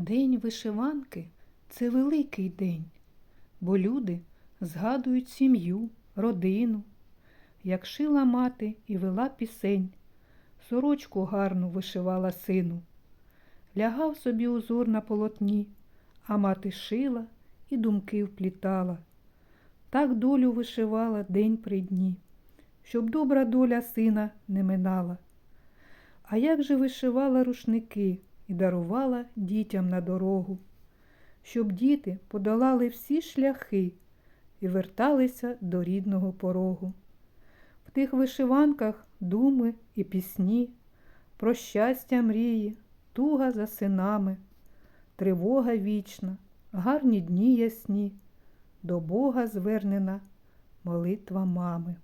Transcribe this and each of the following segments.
День вишиванки це великий день, бо люди згадують сім'ю, родину, як шила мати і вела пісень, сорочку гарну вишивала сину. Лягав собі узор на полотні, а мати шила і думки вплітала. Так долю вишивала день при дні, щоб добра доля сина не минала. А як же вишивала рушники і дарувала дітям на дорогу, щоб діти подолали всі шляхи і верталися до рідного порогу. В тих вишиванках думи і пісні, про щастя мрії, туга за синами, тривога вічна, гарні дні ясні, до Бога звернена молитва мами.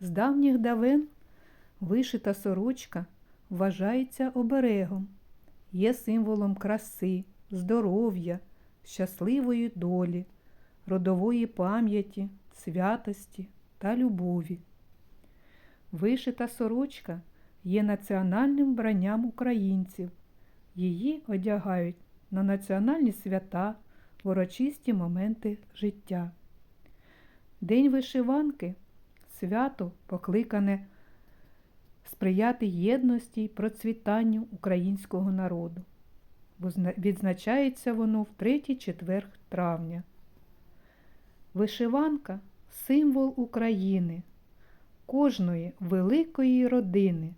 З давніх давен вишита сорочка вважається оберегом, є символом краси, здоров'я, щасливої долі, родової пам'яті, святості та любові. Вишита сорочка є національним вбранням українців. Її одягають на національні свята, урочисті моменти життя. День вишиванки свято покликане сприяти єдності й процвітанню українського народу. Відзначається воно в третій четверг травня. Вишиванка символ України, кожної великої родини,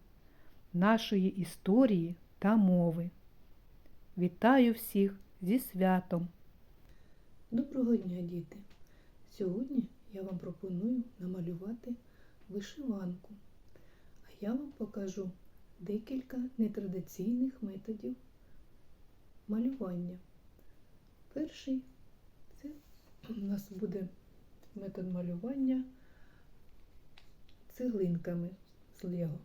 нашої історії та мови. Вітаю всіх зі святом! Доброго дня, діти! Сьогодні я вам пропоную намалювати вишиванку, я вам покажу декілька нетрадиційних методів малювання. Перший це у нас буде метод малювання цеглинками з Лего.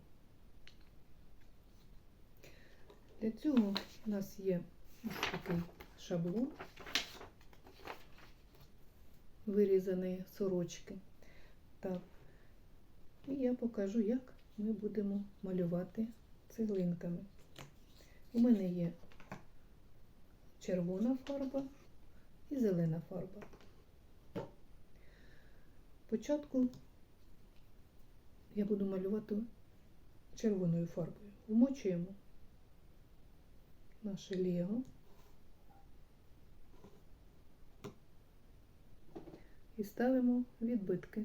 Для цього у нас є ось такий шаблон вирізаної сорочки. Так. І я покажу, як ми будемо малювати цеглинками. У мене є червона фарба і зелена фарба. Спочатку я буду малювати червоною фарбою. Вмочуємо наше лего. і ставимо відбитки.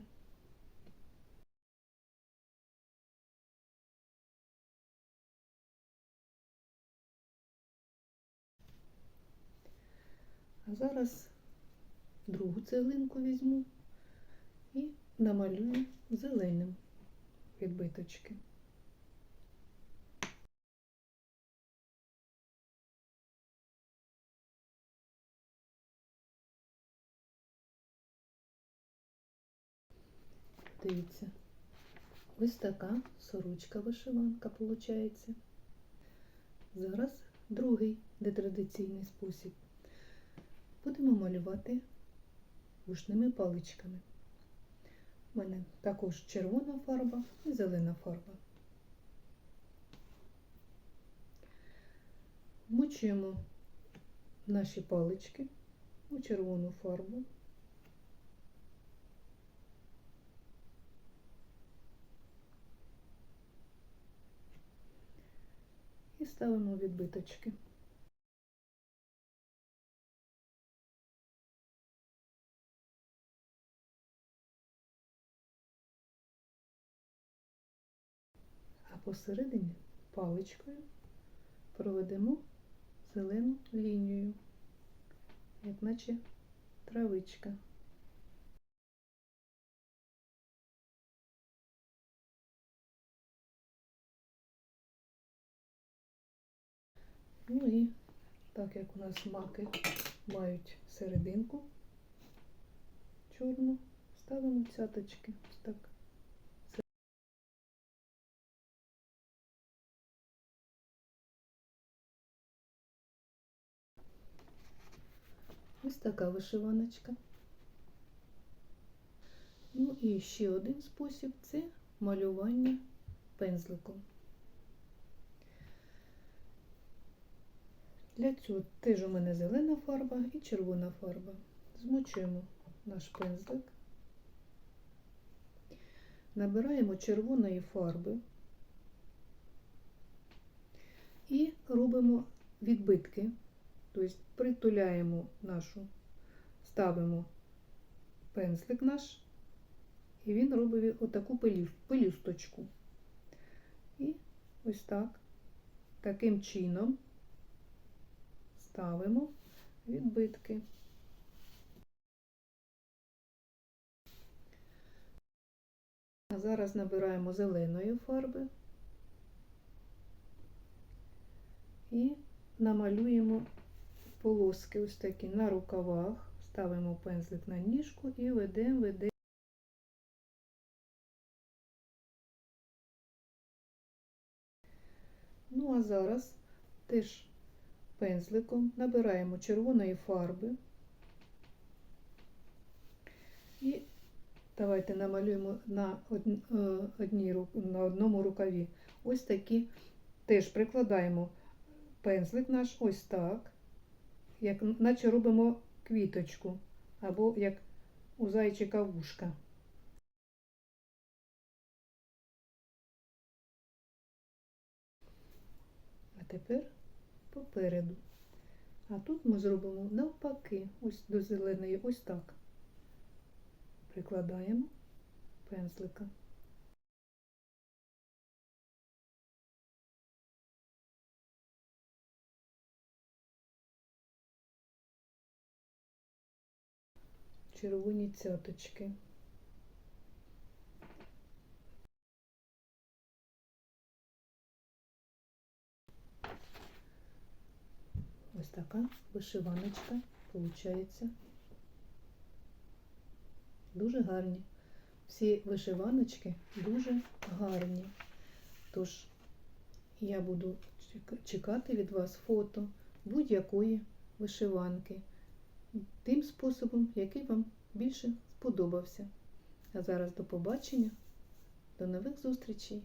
Зараз другу цеглинку візьму і намалюю зеленим відбиточки. Дивіться, ось така сорочка вишиванка виходить. Зараз другий нетрадиційний спосіб. Будемо малювати вушними паличками. У мене також червона фарба і зелена фарба. Вмочуємо наші палички у червону фарбу. і ставимо відбиточки. Посередині паличкою проведемо зелену лінію, як наче травичка. Ну і так як у нас маки мають серединку чорну, ставимо цяточки. Ось так. Ось така вишиваночка. Ну і ще один спосіб це малювання пензликом. Для цього теж у мене зелена фарба і червона фарба. Змочуємо наш пензлик. Набираємо червоної фарби і робимо відбитки. Тобто притуляємо нашу, ставимо пензлик наш, і він робить отаку пелюсточку. І ось так, таким чином ставимо відбитки. А зараз набираємо зеленої фарби і намалюємо полоски ось такі на рукавах, ставимо пензлик на ніжку і ведемо, ведемо. Ну, а зараз теж пензликом набираємо червоної фарби і давайте намалюємо на, од- е, одній, на одному рукаві. Ось такі теж прикладаємо пензлик наш ось так, як наче робимо квіточку, або як у зайчика вушка. А тепер попереду. А тут ми зробимо навпаки, ось до зеленої, ось так. Прикладаємо пензлика. Червоні цяточки. Ось така вишиваночка виходить. Дуже гарні. Всі вишиваночки дуже гарні. Тож я буду чекати від вас фото будь-якої вишиванки тим способом, який вам більше сподобався. А зараз до побачення, до нових зустрічей!